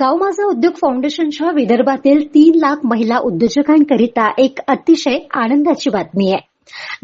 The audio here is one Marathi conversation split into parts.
गाव माझा उद्योग फाउंडेशनच्या विदर्भातील तीन लाख महिला उद्योजकांकरिता एक अतिशय आनंदाची बातमी आहे.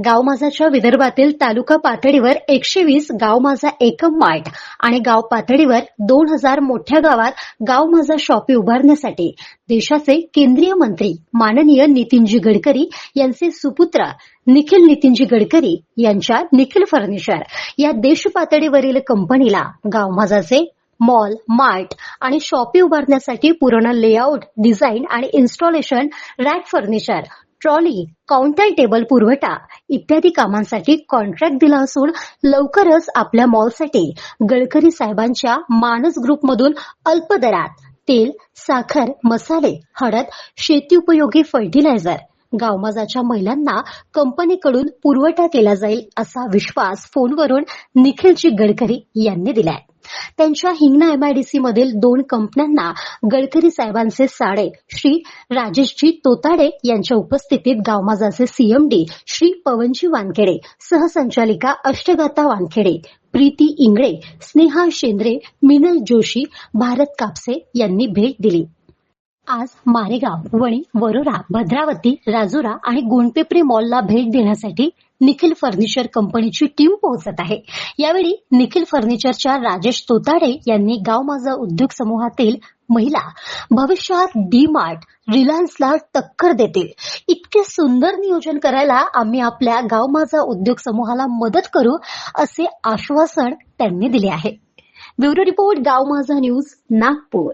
गाव माझाच्या विदर्भातील तालुका पातळीवर एकशे वीस गाव माझा एकम मार्ट आणि गाव पातळीवर दोन हजार मोठ्या गावात गाव माझा शॉपी उभारण्यासाठी देशाचे केंद्रीय मंत्री माननीय नितीनजी गडकरी यांचे सुपुत्र निखिल नितीनजी गडकरी यांच्या निखिल फर्निचर या देश पातळीवरील कंपनीला गाव माझाचे मॉल मार्ट आणि शॉपी उभारण्यासाठी पूर्ण लेआउट डिझाईन आणि installation rack furniture trolley counter table पुरवठा इत्यादी कामांसाठी कॉन्ट्रॅक्ट दिला असून लवकरच आपल्या मॉलसाठी गडकरी साहेबांच्या मानस ग्रुपमधून अल्प दरात तेल साखर मसाले हळद शेती उपयोगी फर्टिलायझर गावमाजाच्या महिलांना कंपनीकडून पुरवठा केला जाईल असा विश्वास फोनवरून निखिलजी गडकरी यांनी दिलाय. त्यांच्या हिंगणा एमआयडीसी मधील दोन कंपन्यांना गडकरी साहेबांचे साडे श्री राजेशजी तोताडे यांच्या उपस्थितीत गावमाजाचे सीएमडी श्री पवनजी वानखेडे सहसंचालिका अष्टगाता वानखेडे प्रीती इंगळे स्नेहा शेंद्रे मिनल जोशी भारत कापसे यांनी भेट दिली. आज मारेगाव वणी वरोरा भद्रावती राजुरा आणि गुणपिपरी मॉलला भेट देण्यासाठी निखिल फर्निचर कंपनीची टीम पोहोचत आहे. यावेळी निखिल फर्निचरच्या राजेश तोताडे यांनी गाव माझा उद्योग समूहातील महिला भविष्यात डी मार्ट रिलायन्सला टक्कर देतील. इतके सुंदर नियोजन करायला आम्ही आपल्या गाव माझा उद्योग समूहाला मदत करू असे आश्वासन त्यांनी दिले आहे. ब्युरो रिपोर्ट गाव माझा न्यूज नागपूर.